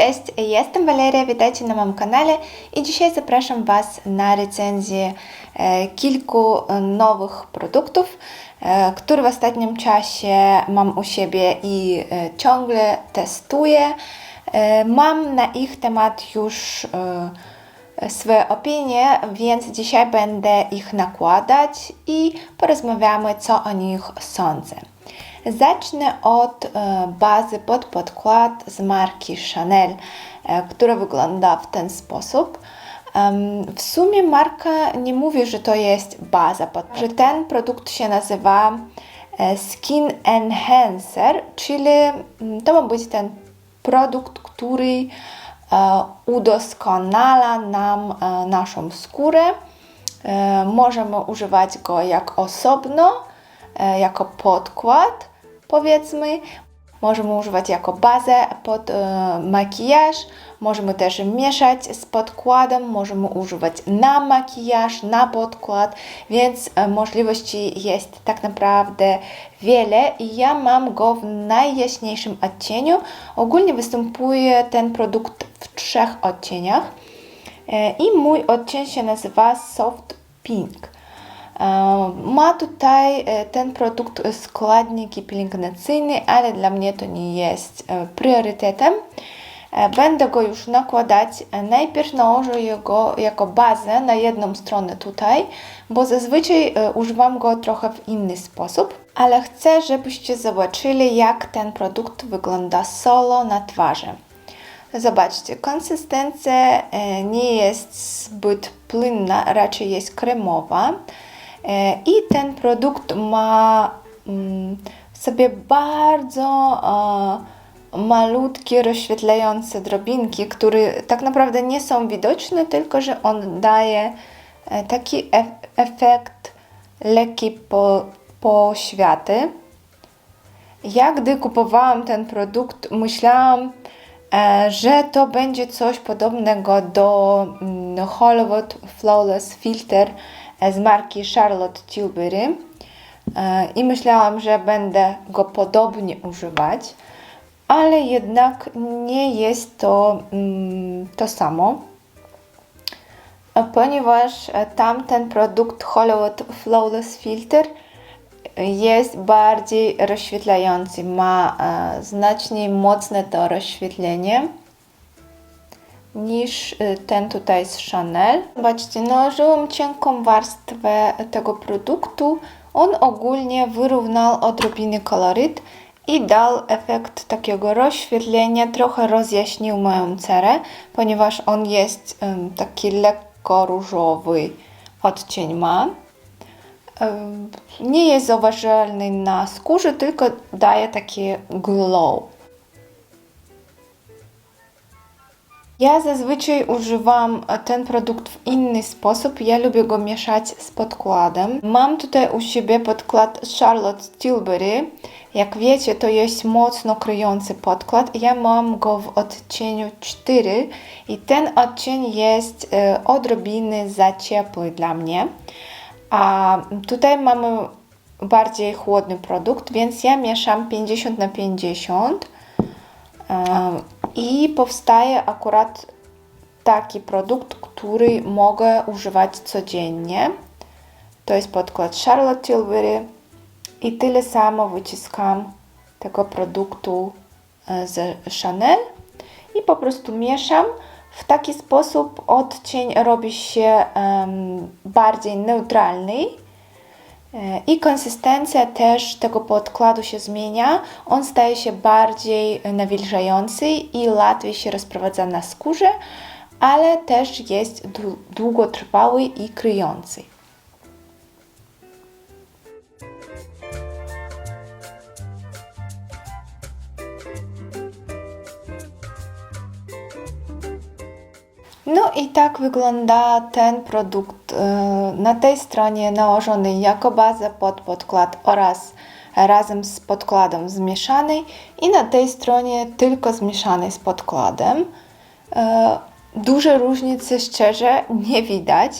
Cześć, jestem Waleria, witajcie na moim kanale i dzisiaj zapraszam Was na recenzję e, kilku e, nowych produktów, e, które w ostatnim czasie mam u siebie i ciągle testuję. Mam na ich temat już swoje opinie, więc dzisiaj będę ich nakładać i porozmawiamy, co o nich sądzę. Zacznę od e, bazy pod podkład z marki Chanel, e, która wygląda w ten sposób. W sumie marka nie mówi, że to jest baza, że ten produkt się nazywa e, Skin Enhancer, czyli mm, to ma być ten produkt, który udoskonala nam naszą skórę. Możemy używać go jak osobno, jako podkład, powiedzmy. Możemy używać jako bazę pod e, makijaż. Możemy też mieszać z podkładem, możemy używać na makijaż, na podkład, więc e, możliwości jest tak naprawdę wiele i ja mam go w najjaśniejszym odcieniu. Ogólnie występuje ten produkt w trzech odcieniach e, i mój odcień się nazywa Soft Pink. Ma tutaj ten produkt składniki pielęgnacyjne, ale dla mnie to nie jest priorytetem. Będę go już nakładać. Najpierw nałożę go jako bazę na jedną stronę tutaj, bo zazwyczaj używam go trochę w inny sposób, ale chcę, żebyście zobaczyli, jak ten produkt wygląda solo na twarzy. Zobaczcie, konsystencja nie jest zbyt płynna, raczej jest kremowa. E, I ten produkt ma mm, w sobie bardzo e, malutkie, rozświetlające drobinki, które tak naprawdę nie są widoczne, tylko że on daje e, taki efekt lekkiej po, poświaty. Ja gdy kupowałam ten produkt, myślałam, że to będzie coś podobnego do mm, Hollywood Flawless Filter z marki Charlotte Tilbury E, i myślałam, że będę go podobnie używać, ale jednak nie jest to mm, to samo, ponieważ tamten produkt Hollywood Flawless Filter jest bardziej rozświetlający, ma e, znacznie mocne to rozświetlenie niż e, ten tutaj z Chanel. Zobaczcie, nałożyłam cienką warstwę tego produktu. On ogólnie wyrównał odrobinę koloryt i dał efekt takiego rozświetlenia, trochę rozjaśnił moją cerę, ponieważ on jest em, taki lekko różowy odcień ma. Em, Nie jest zauważalny na skórze, tylko daje takie glow. Ja zazwyczaj używam e, ten produkt w inny sposób. Ja lubię go mieszać z podkładem. Mam tutaj u siebie podkład Charlotte Tilbury. Jak wiecie, to jest mocno kryjący podkład. Ja mam go w odcieniu 4 i ten odcień jest e, odrobiny za ciepły dla mnie. A tutaj mamy bardziej chłodny produkt, więc ja mieszam 50 na 50. I powstaje akurat taki produkt, który mogę używać codziennie. To jest podkład Charlotte Tilbury i tyle samo wyciskam tego produktu e, z Chanel i po prostu mieszam. W taki sposób odcień robi się em, bardziej neutralny. I konsystencja też tego podkładu się zmienia. On staje się bardziej nawilżający i łatwiej się rozprowadza na skórze, ale też jest dłu- długotrwały i kryjący. No i tak wygląda ten produkt e, na tej stronie nałożony jako bazę pod podkład oraz razem z podkładem zmieszany i na tej stronie tylko zmieszany z podkładem. E, Duże różnice szczerze nie widać.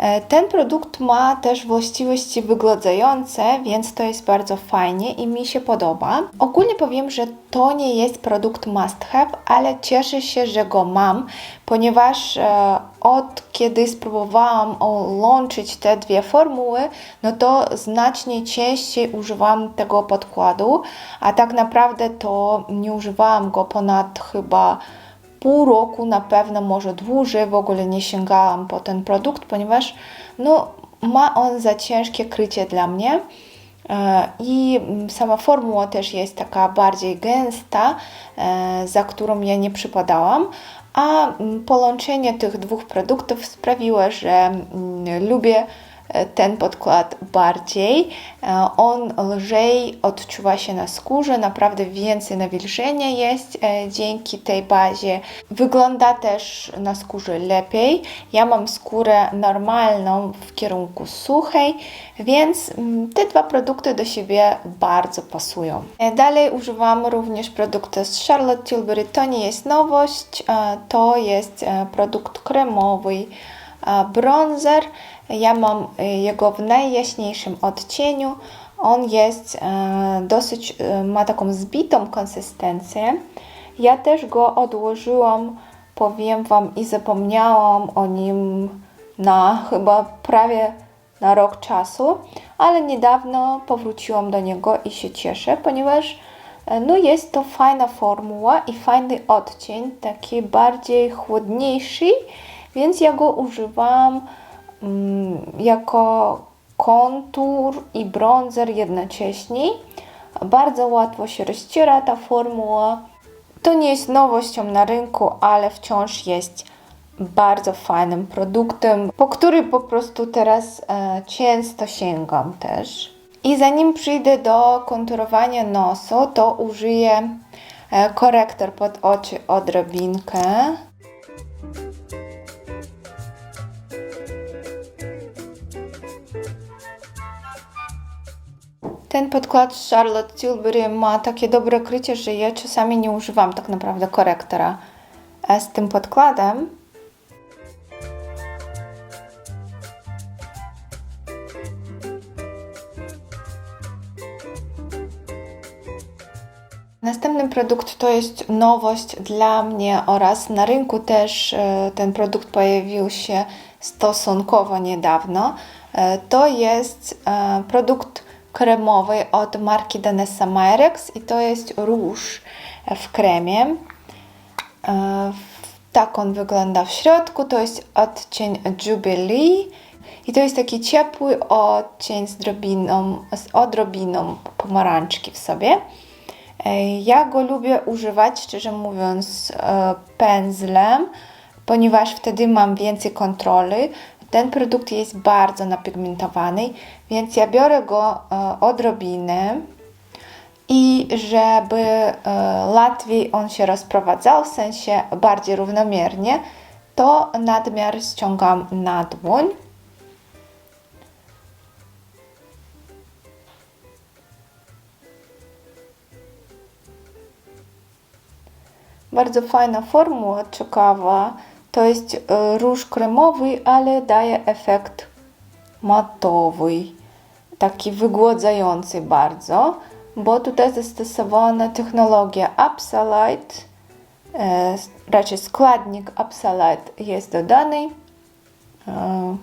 E, Ten produkt ma też właściwości wygładzające, więc to jest bardzo fajnie i mi się podoba. Ogólnie powiem, że to nie jest produkt must have, ale cieszę się, że go mam, ponieważ e, od kiedy spróbowałam łączyć te dwie formuły, no to znacznie częściej używam tego podkładu, a tak naprawdę to nie używałam go ponad chyba pół roku na pewno, może dłużej, w ogóle nie sięgałam po ten produkt, ponieważ no, ma on za ciężkie krycie dla mnie. E, I sama formuła też jest taka bardziej gęsta, e, za którą ja nie przypadałam, a mm, połączenie tych dwóch produktów sprawiło, że mm, lubię ten podkład bardziej. E, On lżej odczuwa się na skórze, naprawdę więcej nawilżenia jest e, dzięki tej bazie. Wygląda też na skórze lepiej. Ja mam skórę normalną w kierunku suchej, więc mm, te dwa produkty do siebie bardzo pasują. E, Dalej używam również produktu z Charlotte Tilbury. To nie jest nowość, e, to jest e, produkt kremowy, e, bronzer. Ja mam e, jego w najjaśniejszym odcieniu. On jest e, dosyć, e, ma taką zbitą konsystencję. Ja też go odłożyłam, powiem Wam, i zapomniałam o nim na chyba prawie na rok czasu, ale niedawno powróciłam do niego i się cieszę, ponieważ e, no jest to fajna formuła i fajny odcień, taki bardziej chłodniejszy, więc ja go używam jako kontur i bronzer jednocześnie. Bardzo łatwo się rozciera ta formuła. To nie jest nowością na rynku, ale wciąż jest bardzo fajnym produktem, po który po prostu teraz e, często sięgam też. I zanim przyjdę do konturowania nosu, to użyję e, korektor pod oczy odrobinkę. Ten podkład Charlotte Tilbury ma takie dobre krycie, że ja czasami nie używam tak naprawdę korektora z tym podkładem. Następny produkt to jest nowość dla mnie oraz na rynku też e, ten produkt pojawił się stosunkowo niedawno. E, To jest e, produkt kremowy od marki Danessa Myrex i to jest róż w kremie. E, Tak on wygląda w środku. To jest odcień Jubilee i to jest taki ciepły odcień z, drobiną, z odrobiną pomarańczki w sobie. E, Ja go lubię używać, szczerze mówiąc, e, pędzlem, ponieważ wtedy mam więcej kontroli. Ten produkt jest bardzo napigmentowany, więc ja biorę go e, odrobinę i żeby e, łatwiej on się rozprowadzał, w sensie bardziej równomiernie, to nadmiar ściągam na dłoń. Bardzo fajna formuła, ciekawa. To jest e, róż kremowy, ale daje efekt matowy, taki wygładzający bardzo, bo tutaj zastosowana technologia Absolite, e, raczej składnik Absolite jest dodany. E,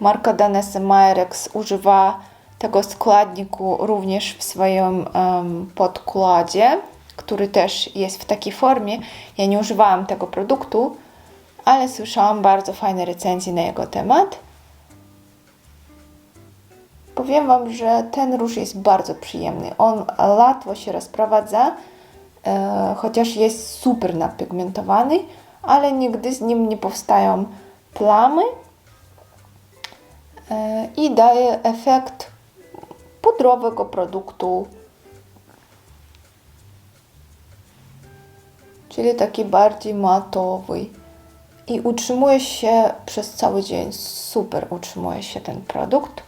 Marka Danessa Myrex używa tego składniku również w swoim podkładzie, który też jest w takiej formie. Ja nie używałam tego produktu, ale słyszałam bardzo fajne recenzje na jego temat. Powiem Wam, że ten róż jest bardzo przyjemny. On łatwo się rozprowadza, e, chociaż jest super napigmentowany, ale nigdy z nim nie powstają plamy e, i daje efekt pudrowego produktu, czyli taki bardziej matowy. I utrzymuje się przez cały dzień. Super utrzymuje się ten produkt.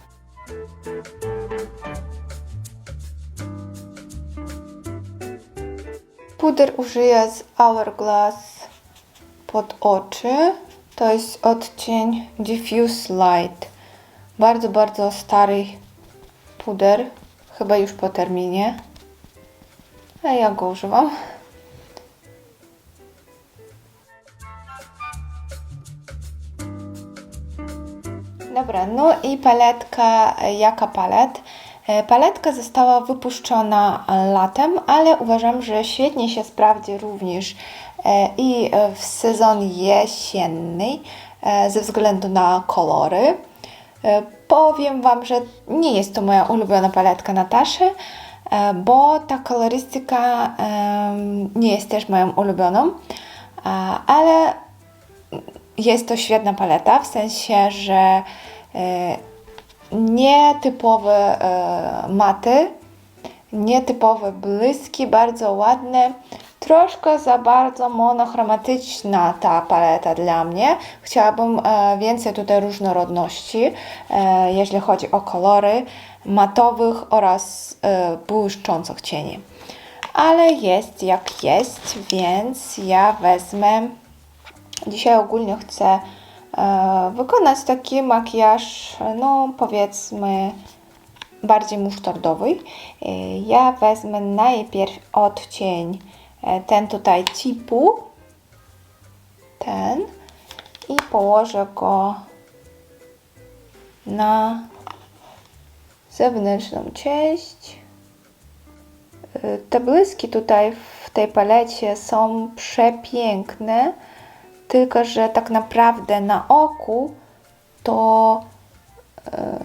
Puder użyję z Hourglass pod oczy. To jest odcień Diffuse Light. Bardzo, bardzo stary puder. Chyba już po terminie. A ja go używam. Dobra, no i paletka, e, jaka palet? E, Paletka została wypuszczona latem, ale uważam, że świetnie się sprawdzi również e, i w sezon jesienny ze względu na kolory. Powiem Wam, że nie jest to moja ulubiona paletka Nataszy, bo ta kolorystyka nie jest też moją ulubioną, ale jest to świetna paleta, w sensie, że e, nietypowe e, maty, nietypowe błyski, bardzo ładne. Troszkę za bardzo monochromatyczna ta paleta dla mnie. Chciałabym e, więcej tutaj różnorodności, jeśli chodzi o kolory matowych oraz błyszczących cieni. Ale jest jak jest, więc ja wezmę Dzisiaj ogólnie chcę e, wykonać taki makijaż, no powiedzmy bardziej musztardowy. E, ja wezmę najpierw odcień e, ten tutaj cipu, ten i położę go na zewnętrzną część. Te błyski tutaj w tej palecie są przepiękne, tylko że tak naprawdę na oku to e,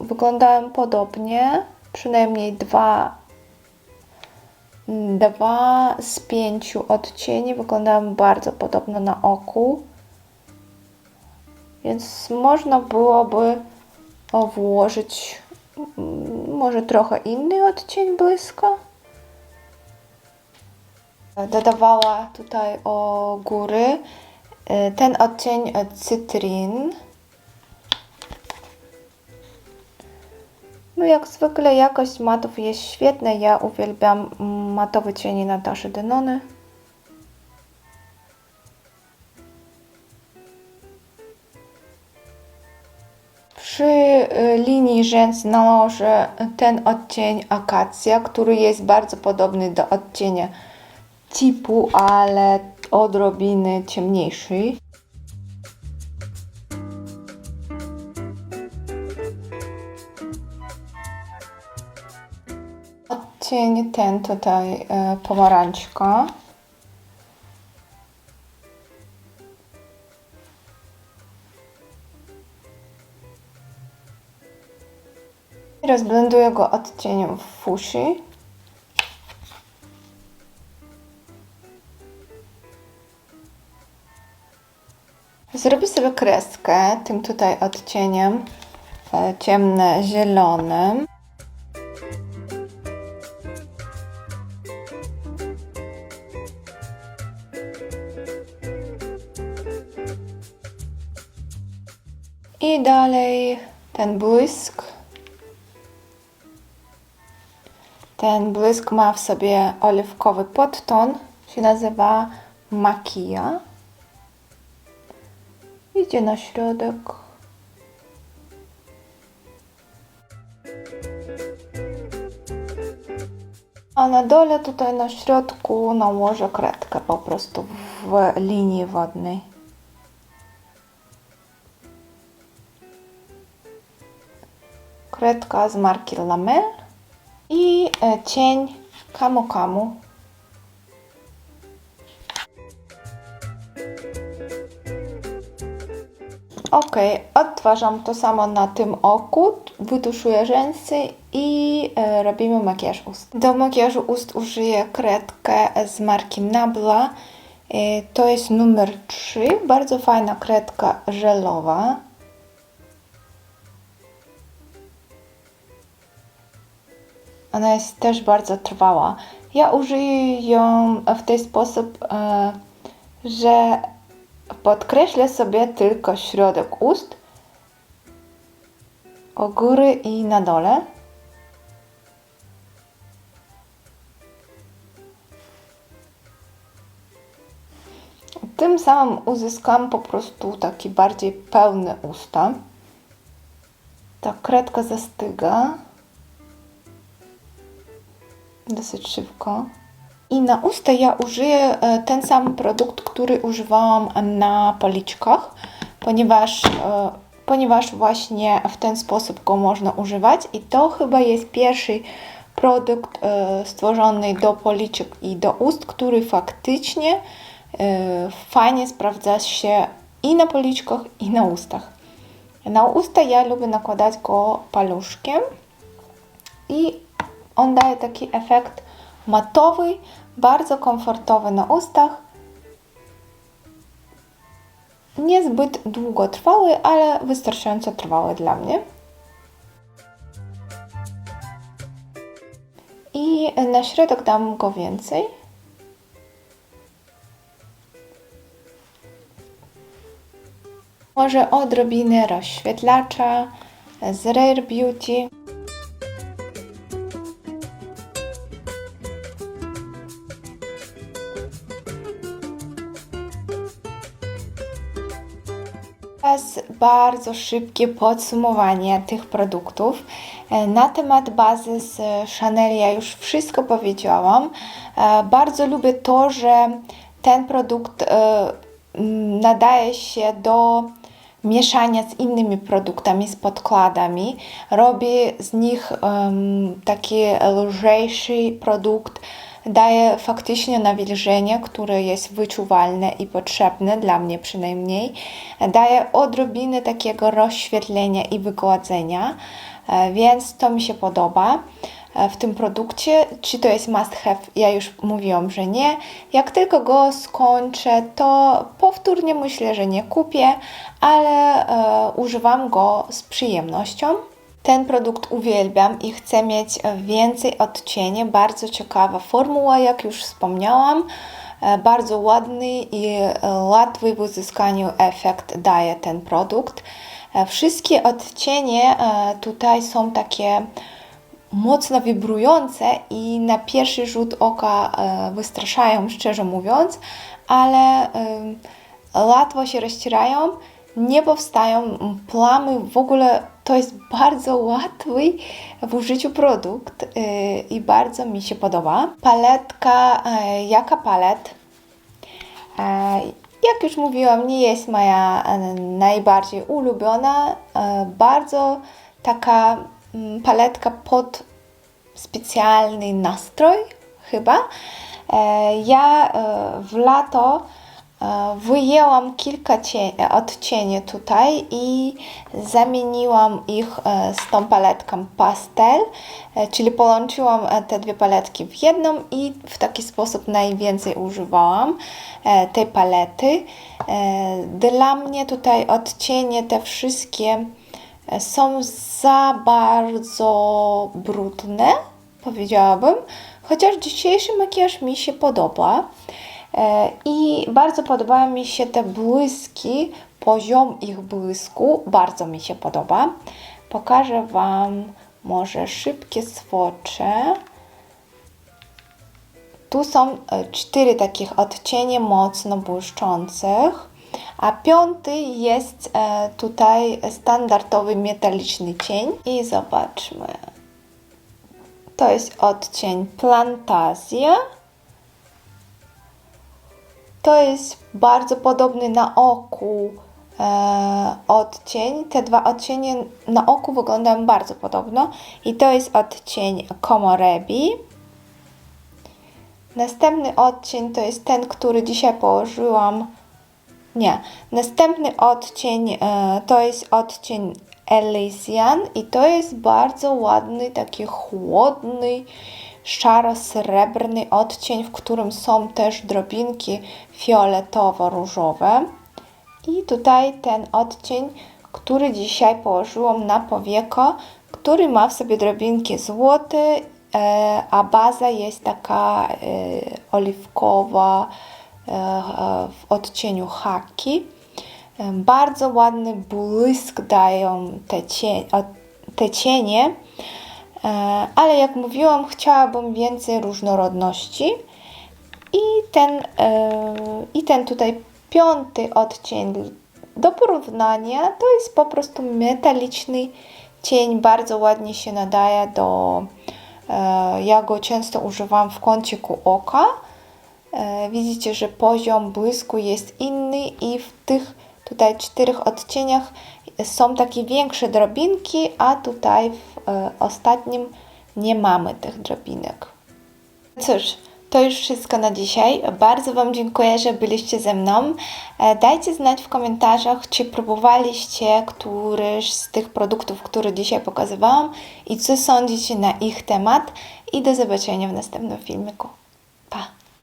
wyglądają podobnie, przynajmniej dwa, dwa z pięciu odcieni wyglądają bardzo podobno na oku, więc można byłoby włożyć mm, może trochę inny odcień błyska dodawała tutaj o góry ten odcień e, cytrin. No jak zwykle jakość matów jest świetna. Ja uwielbiam matowe cienie Nataszy Denony. Przy y, linii rzęs nałożę ten odcień akacja, który jest bardzo podobny do odcienia tipu, ale odrobiny ciemniejszy. Odcień ten tutaj e, pomarańczka. Rozblenduję go odcieniem fuszy. Zrobię sobie kreskę tym tutaj odcieniem e, ciemno-zielonym. I dalej ten błysk. Ten błysk ma w sobie oliwkowy podton, się nazywa Makia. Idzie na środek. A na dole tutaj na środku nałożę kredkę po prostu w linii wodnej. Kredka z marki Lamel i e, cień Kamu Kamu. Ok, odtwarzam to samo na tym oku, wytuszuję rzęsy i e, robimy makijaż ust. Do makijażu ust użyję kredkę z marki Nabla. E, to jest numer 3, bardzo fajna kredka żelowa. Ona jest też bardzo trwała. Ja użyję ją w ten sposób, e, że podkreślę sobie tylko środek ust, o góry i na dole. Tym samym uzyskam po prostu takie bardziej pełne usta. Ta kredka zastyga dosyć szybko. I na usta ja użyję e, ten sam produkt, który używałam na policzkach, ponieważ, e, ponieważ właśnie w ten sposób go można używać. I to chyba jest pierwszy produkt e, stworzony do policzek i do ust, który faktycznie fajnie sprawdza się i na policzkach, i na ustach. Na usta ja lubię nakładać go paluszkiem i on daje taki efekt matowy, bardzo komfortowy na ustach. Niezbyt długotrwały, ale wystarczająco trwały dla mnie. I na środek dam go więcej. Może odrobinę rozświetlacza z Rare Beauty. Teraz bardzo szybkie podsumowanie tych produktów. E, Na temat bazy z Chanel ja już wszystko powiedziałam. E, Bardzo lubię to, że ten produkt e, nadaje się do mieszania z innymi produktami, z podkładami. Robię z nich taki lżejszy produkt, daje faktycznie nawilżenie, które jest wyczuwalne i potrzebne, dla mnie przynajmniej. Daje odrobinę takiego rozświetlenia i wygładzenia, e, więc to mi się podoba e, w tym produkcie. Czy to jest must have? Ja już mówiłam, że nie. Jak tylko go skończę, to powtórnie myślę, że nie kupię, ale e, używam go z przyjemnością. Ten produkt uwielbiam i chcę mieć więcej odcieni. Bardzo ciekawa formuła, jak już wspomniałam. E, Bardzo ładny i e, łatwy w uzyskaniu efekt daje ten produkt. E, Wszystkie odcienie tutaj są takie mocno wibrujące i na pierwszy rzut oka wystraszają, szczerze mówiąc, ale łatwo się rozcierają, nie powstają plamy, w ogóle to jest bardzo łatwy w użyciu produkt y, i bardzo mi się podoba. Paletka, e, jaka palet? E, Jak już mówiłam, nie jest moja e, najbardziej ulubiona. Bardzo taka mm, paletka pod specjalny nastrój, chyba. Ja w lato wyjęłam kilka cie- odcieni tutaj i zamieniłam ich e, z tą paletką pastel, e, czyli połączyłam e, te dwie paletki w jedną i w taki sposób najwięcej używałam e, tej palety. E, Dla mnie tutaj odcienie te wszystkie e, są za bardzo brudne, powiedziałabym, chociaż dzisiejszy makijaż mi się podoba. E, I bardzo podobają mi się te błyski, poziom ich błysku bardzo mi się podoba. Pokażę Wam może szybkie swocze. Tu są e, cztery takich odcienie mocno błyszczących, a piąty jest e, tutaj standardowy metaliczny cień. I zobaczmy. To jest odcień Plantazja. To jest bardzo podobny na oku e, odcień. Te dwa odcienie na oku wyglądają bardzo podobno. I to jest odcień Komorebi. Następny odcień to jest ten, który dzisiaj położyłam. Nie. Następny odcień e, to jest odcień Elysian i to jest bardzo ładny, taki chłodny, szaro-srebrny odcień, w którym są też drobinki fioletowo-różowe. I tutaj ten odcień, który dzisiaj położyłam na powieko, który ma w sobie drobinki złote, e, a baza jest taka e, oliwkowa e, w odcieniu haki. Bardzo ładny błysk dają te, te cienie, ale jak mówiłam, chciałabym więcej różnorodności. I ten, e, I ten tutaj piąty odcień do porównania to jest po prostu metaliczny cień, bardzo ładnie się nadaje do, e, ja go często używam w kąciku oka. E, widzicie, że poziom błysku jest inny i w tych tutaj czterech odcieniach są takie większe drobinki, a tutaj w e, ostatnim nie mamy tych drobinek. Cóż, to już wszystko na dzisiaj. Bardzo Wam dziękuję, że byliście ze mną. E, Dajcie znać w komentarzach, czy próbowaliście któryś z tych produktów, które dzisiaj pokazywałam i co sądzicie na ich temat. I do zobaczenia w następnym filmiku. Pa!